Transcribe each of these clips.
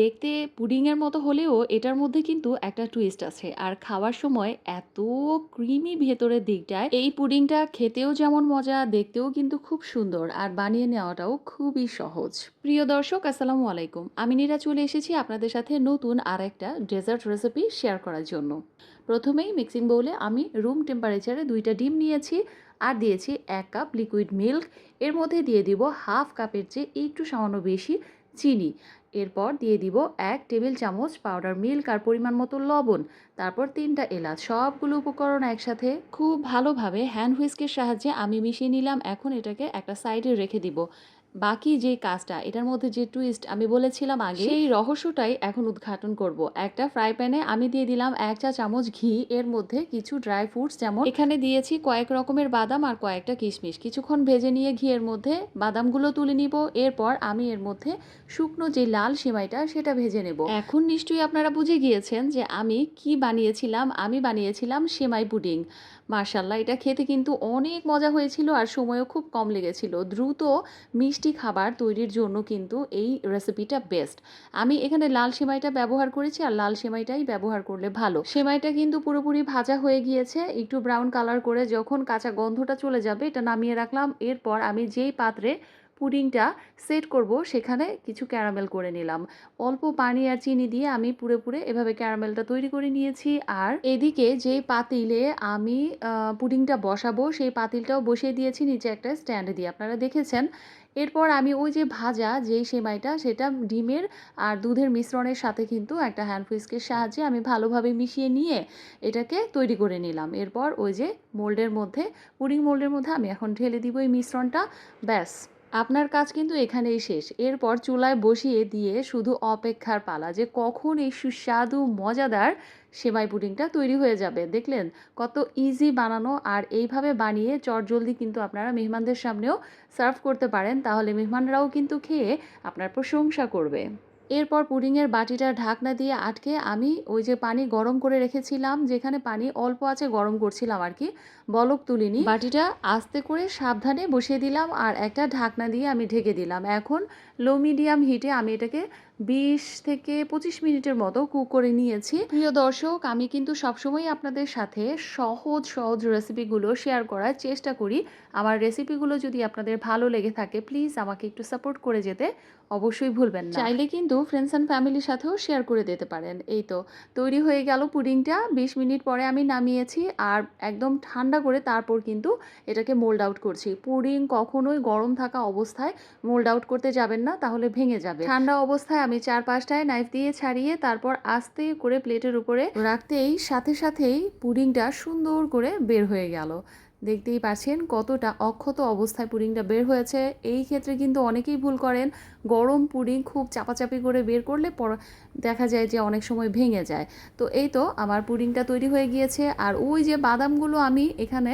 দেখতে পুডিংয়ের মতো হলেও এটার মধ্যে কিন্তু একটা টুইস্ট আছে। আর খাওয়ার সময় এত ক্রিমি ভেতরের দিকটায়, এই পুডিংটা খেতেও যেমন মজা, দেখতেও কিন্তু খুব সুন্দর আর বানিয়ে নেওয়াটাও খুবই সহজ। প্রিয় দর্শক, আসসালামু আলাইকুম। আমি নিরা চলে এসেছি আপনাদের সাথে নতুন আর একটা ডেজার্ট রেসিপি শেয়ার করার জন্য। প্রথমেই মিক্সিং বোলে আমি রুম টেম্পারেচারে দুইটা ডিম নিয়েছি আর দিয়েছি এক কাপ লিকুইড মিল্ক এর মধ্যে দিয়ে দিব হাফ কাপের চেয়ে একটু সামান্য বেশি চিনি। এরপর দিয়ে দিব এক টেবিল চামচ পাউডার মিল্ক আর পরিমাণ মতো লবণ। তারপর তিনটা এলাচ, সবগুলো উপকরণ একসাথে। খুব ভালোভাবে হ্যান্ড হুইস্কের সাহায্যে আমি মিশিয়ে নিলাম। এখন এটাকে একটা সাইডে রেখে দিব। বাকি যে কাজটা এটার মধ্যে যে টুইস্ট আমি বলেছিলাম আগে সেই রহস্যটাই এখন উদ্ঘাটন করব। একটা ফ্রাই প্যানে আমি দিয়ে দিলাম এক চা চামচ ঘি এর মধ্যে কিছু ড্রাই ফ্রুটস যেমন এখানে দিয়েছি কয়েক রকমের বাদাম আর কয়েকটা কিশমিশ। কিছুক্ষণ ভেজে নিয়ে ঘিয়ের মধ্যে বাদামগুলো তুলে নিব এরপর আমি এর মধ্যে শুকনো যে লাল সেমাইটা সেটা ভেজে নেব। এখন নিশ্চয়ই আপনারা বুঝে গিয়েছেন যে আমি কি বানিয়েছিলাম আমি বানিয়েছিলাম সেমাই পুডিং। মার্শাল্লাহ এটা খেতে কিন্তু অনেক মজা হয়েছিল আর সময়ও খুব কম লেগেছিল। দ্রুত মিষ্টি খাবার তৈরির জন্য কিন্তু এই রেসিপিটা বেস্ট আমি এখানে লাল সেমাইটা ব্যবহার করেছি আর লাল সেমাইটাই ব্যবহার করলে ভালো। সেমাইটা কিন্তু পুরোপুরি ভাজা হয়ে গিয়েছে, একটু ব্রাউন কালার করে যখন কাঁচা গন্ধটা চলে যাবে এটা নামিয়ে রাখলাম। এরপর আমি যেই পাত্রে পুডিংটা সেট করব, সেখানে কিছু ক্যারামেল করে নিলাম। অল্প পানি আর চিনি দিয়ে আমি পুরে পুরে এভাবে ক্যারামেলটা তৈরি করে নিয়েছি। আর এদিকে যে পাতিলে আমি পুডিংটা বসাবো, সেই পাতিলটাও বসিয়ে দিয়েছি নিচে একটা স্ট্যান্ড দিয়ে। আপনারা দেখেছেন? এরপর আমি ওই যে ভাজা যেই সেমাইটা, সেটা ডিমের আর দুধের মিশ্রণের সাথে কিন্তু একটা হ্যান্ড হুইস্কের সাহায্যে আমি ভালোভাবে মিশিয়ে নিয়ে এটাকে তৈরি করে নিলাম। এরপর ওই যে মোল্ডের মধ্যে, পুডিং মোল্ডের মধ্যে আমি এখন ঢেলে দিব এই মিশ্রণটা। ব্যাস। আপনার কাজ কিন্তু এখানেই শেষ। এরপর চুলায় বসিয়ে দিয়ে শুধু অপেক্ষার পালা যে কখন এই সুস্বাদু, মজাদার সেমাই পুডিংটা তৈরি হয়ে যাবে। দেখলেন কত ইজি বানানো আর এইভাবে বানিয়ে চটজলদি কিন্তু আপনারা মেহমানদের সামনেও সার্ভ করতে পারেন। তাহলে মেহমানরাও কিন্তু খেয়ে আপনার প্রশংসা করবে। এরপর পুডিংয়ের বাটিটা ঢাকনা দিয়ে আটকে আমি ওই যে পানি গরম করে রেখেছিলাম, যেখানে পানি অল্প আছে গরম করছিলাম আর কি, বলক তুলিনি। বাটিটা আস্তে করে সাবধানে বসিয়ে দিলাম আর একটা ঢাকনা দিয়ে আমি ঢেকে দিলাম। এখন লো মিডিয়াম হিটে আমি এটাকে বিশ থেকে পঁচিশ মিনিটের মতো কুক করে নিয়েছি। প্রিয় দর্শক, আমি কিন্তু সবসময় আপনাদের সাথে সহজ সহজ রেসিপিগুলো শেয়ার করার চেষ্টা করি। আমার রেসিপিগুলো যদি আপনাদের ভালো লেগে থাকে প্লিজ আমাকে একটু সাপোর্ট করে যেতে। অবশ্যই ভুলবেন না। চাইলে কিন্তু ফ্রেন্ডস অ্যান্ড ফ্যামিলির সাথেও শেয়ার করে দিতে পারেন। এই তো, তৈরি হয়ে গেল পুডিংটা। বিশ মিনিট পরে আমি নামিয়েছি আর একদম ঠান্ডা করে তারপর কিন্তু এটাকে মোল্ড আউট করছি। পুডিং কখনোই গরম থাকা অবস্থায় মোল্ড আউট করতে যাবেন না, তাহলে ভেঙে যাবে। ঠান্ডা অবস্থায় আমি চার পাঁচটায় নাইফ দিয়ে ছাড়িয়ে তারপর আস্তে করে প্লেটের উপরে রাখতেই সাথে সাথেই পুডিংটা সুন্দর করে বের হয়ে গেল। দেখতেই পাচ্ছেন কতটা অক্ষত অবস্থায় পুডিংটা বের হয়েছে। এই ক্ষেত্রে কিন্তু অনেকেই ভুল করেন। গরম পুডিং খুব চাপাচাপি করে বের করলে পর দেখা যায় যে অনেক সময় ভেঙে যায়। তো এই তো আমার পুডিংটা তৈরি হয়ে গিয়েছে। আর ওই যে বাদামগুলো আমি এখানে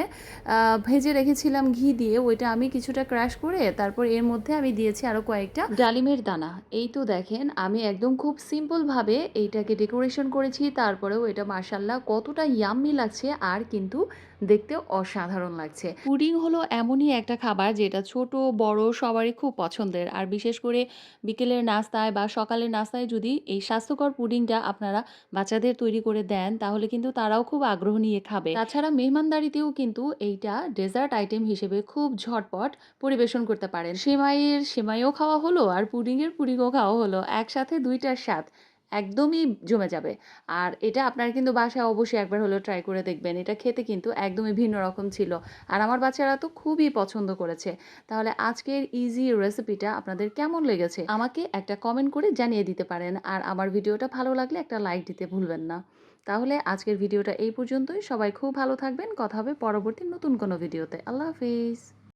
ভেজে রেখেছিলাম ঘি দিয়ে, ওইটা আমি কিছুটা ক্র্যাশ করে তারপর এর মধ্যে আমি দিয়েছি আরও কয়েকটা ডালিমের দানা। এই তো দেখেন আমি একদম খুব সিম্পলভাবে এইটাকে ডেকোরেশন করেছি। তারপরেও এটা মার্শাল্লাহ কতটা ইয়াম্মি লাগছে। আর কিন্তু দেখতে অসাধারণ লাগছে। পুডিং হলো এমনই একটা খাবার যেটা ছোট, বড়, সবারই খুব পছন্দের। আর বিশেষ করে বিকেলের নাস্তায় বা সকালের নাস্তায় যদি এই স্বাস্থ্যকর পুডিংটা আপনারা বাচ্চাদের তৈরি করে দেন, তাহলে কিন্তু তারাও খুব আগ্রহ নিয়ে খাবে। তাছাড়া মেহমানদারিতেও কিন্তু এইটা ডেজার্ট আইটেম হিসেবে খুব ঝটপট পরিবেশন করতে পারেন। সেমাইয়ের সেমাইও খাওয়া হলো আর পুডিংয়ের পুডিংও খাওয়া হলো। একসাথে দুইটার স্বাদ। একদমই জমে যাবে। আর এটা আপনারা কিন্তু বাসায় অবশ্যই একবার হলেও ট্রাই করে দেখবেন। এটা খেতে কিন্তু একদমই ভিন্ন রকম ছিল। আর আমার বাচ্চারা তো খুবই পছন্দ করেছে। তাহলে আজকের ইজি রেসিপিটা আপনাদের কেমন লেগেছে? আমাকে একটা কমেন্ট করে জানিয়ে দিতে পারেন। আর আমার ভিডিওটা ভালো লাগলে একটা লাইক দিতে ভুলবেন না। তাহলে আজকের ভিডিওটা এই পর্যন্তই। সবাই খুব ভালো থাকবেন। কথা হবে পরবর্তী নতুন কোনো ভিডিওতে আল্লাহ হাফিজ।